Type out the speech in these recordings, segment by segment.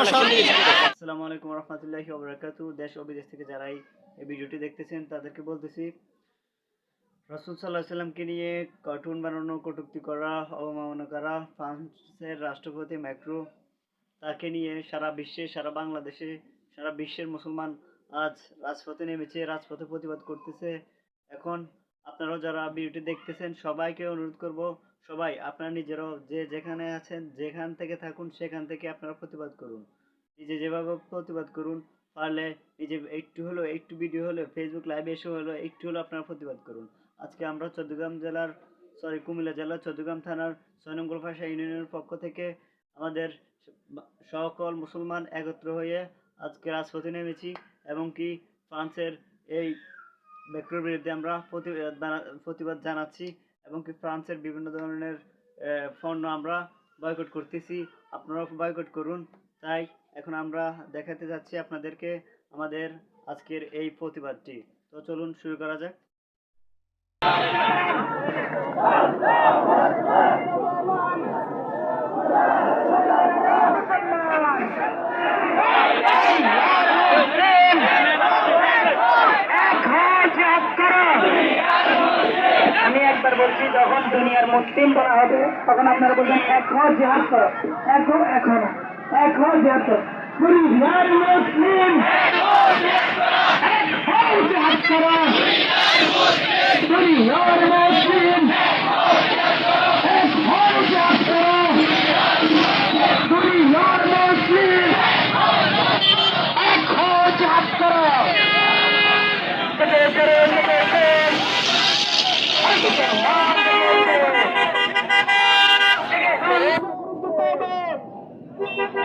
আসসালামু আলাইকুম রহমতুল্লাহি ওবরাকাতু দেশ ও বিদেশ থেকে যারাই এই ভিডিওটি দেখতেছেন, তাদেরকে বলতেছি, রসুল সাল্লাহ সাল্লামকে নিয়ে কার্টুন বানানো, কটূক্তি করা, অবমাননা করা, ফ্রান্সের রাষ্ট্রপতি ম্যাক্রো তাকে নিয়ে সারা বিশ্বে, সারা বাংলাদেশে, সারা বিশ্বের মুসলমান আজ রাজপথে নেমেছে, রাজপথে প্রতিবাদ করতেছে। এখন আপনারাও যারা ভিডিওটি দেখতেছেন, সবাইকে অনুরোধ করব সবাই আপনারা নিজেরাও যে যেখানে আছেন, যেখান থেকে থাকুন, সেখান থেকে আপনারা প্রতিবাদ করুন। নিজে যেভাবে প্রতিবাদ করুন, পারলে নিজে একটু হলো একটু ভিডিও হলো ফেসবুক লাইভে এসে হলো একটু হলো আপনারা প্রতিবাদ করুন। আজকে আমরা চট্টগ্রাম জেলার সরি কুমিল্লা জেলার চট্টগ্রাম থানার ছয় ভাষা ইউনিয়নের পক্ষ থেকে আমাদের সকল মুসলমান একত্র হয়ে আজকে রাজপথে নেমেছি এবং কি ফ্রান্সের এই ম্যাক্রোর বিরুদ্ধে আমরা প্রতিবাদ জানাচ্ছি। এবং কি ফ্রান্সের বিভিন্ন ধরনের পণ্য আমরা বয়কট করতেছি। আপনারাও বয়কট করুন। তাই এখন আমরা দেখাতে যাচ্ছি আপনাদেরকে আমাদের আজকের এই প্রতিবাদটি। তো চলুন শুরু করা যাক। বলছি, যখন দুনিয়ার মুসলিম বলা হবে, তখন আপনারা বলবেন, এক ঘর জেহাদ করো। এক ঘর, এক না এক ঘর জেহাদ করো। দুনিয়ার মুসলিম, এক হ জেহাদ করো। দুনিয়ার মুসলিম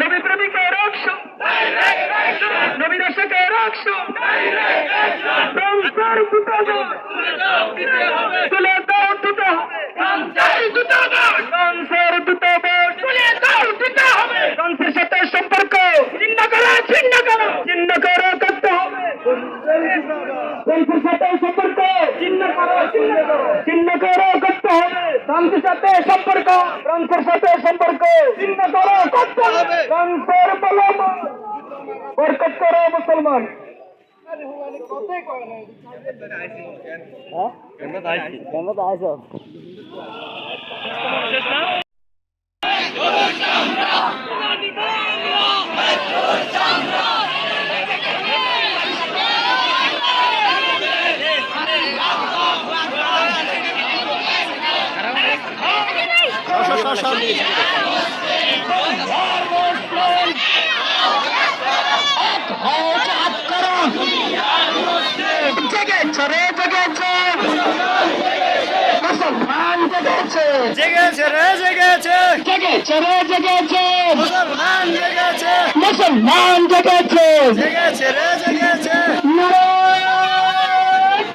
নবী প্রেমিকের অংশ নবী রসকের অংশ সংসার দুটাবো তুলে দাও দুটো সংসার দুটাবো তুলে দাও দিতে হবে ফ্রান্সের সাথে সম্পর্ক ছিন্ন করো ছিন্ন করো ছিন্ন করো করতে হবে ফ্রান্সের সাথে সম্পর্ক ছিন্ন করো ছিন্ন করো ছিন্ন করো করতে ফ্রান্সের সাথে সম্পর্ক ফ্রান্সের সাথে সম্পর্ক। চিন্তা করো ফ্রান্সের বলম বরকত করো মুসলমান। জেগেছে রে জেগেছে মুসলমান জেগেছে জেগেছে রে জেগেছে জেগেছে রে জেগেছে মুসলমান জেগেছে মুসলমান জেগেছে জেগেছে রে জেগেছে নারায়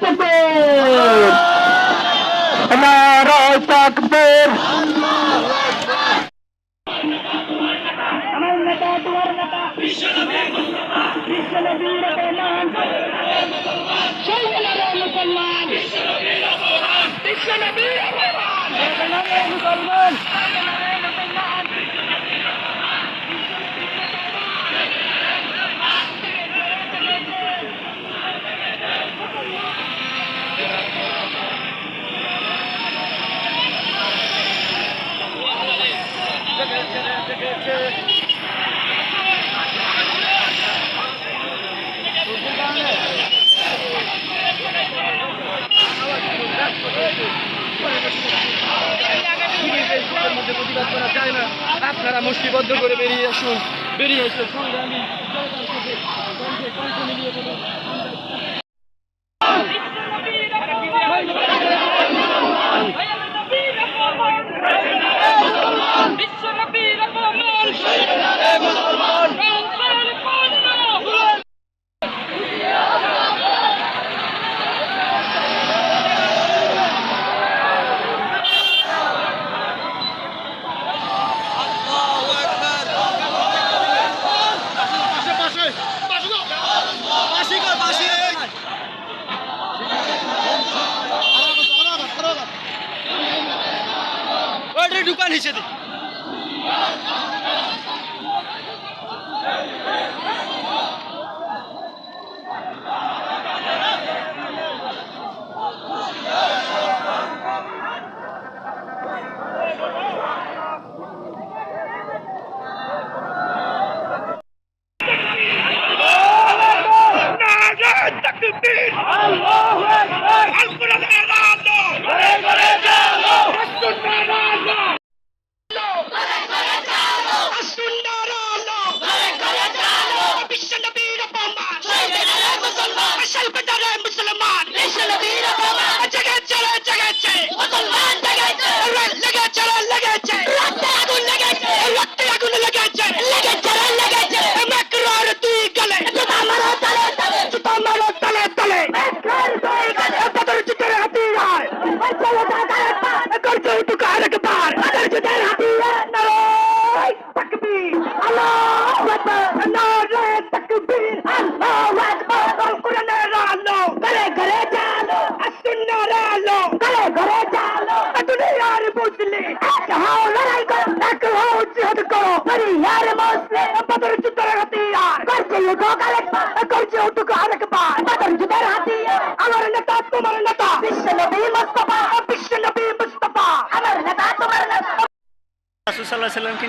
তাকবীর নারায় রহমান সেই মুসলমান বিশ্বনবীর রহমান মুসলমান। করা যায় না। আপনারা মুষ্টিবদ্ধ করে বেরিয়ে আসুন। বেরিয়ে এসে সংগ্রামী বিশ্ব নবী কণ্ঠে ঢুকান হিসেবে।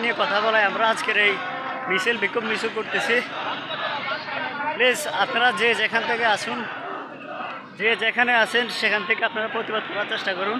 নিয়ে কথা বলায় আমরা আজকের এই মিছিল বিক্ষোভ মিছিল করতেছি। প্লিজ আপনারা যে যেখান থেকে আসুন, যে যেখানে আছেন, সেখান থেকে আপনারা প্রতিবাদ করার চেষ্টা করুন।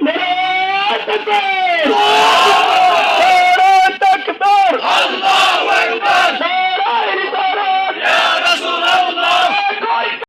Nossa, Deus!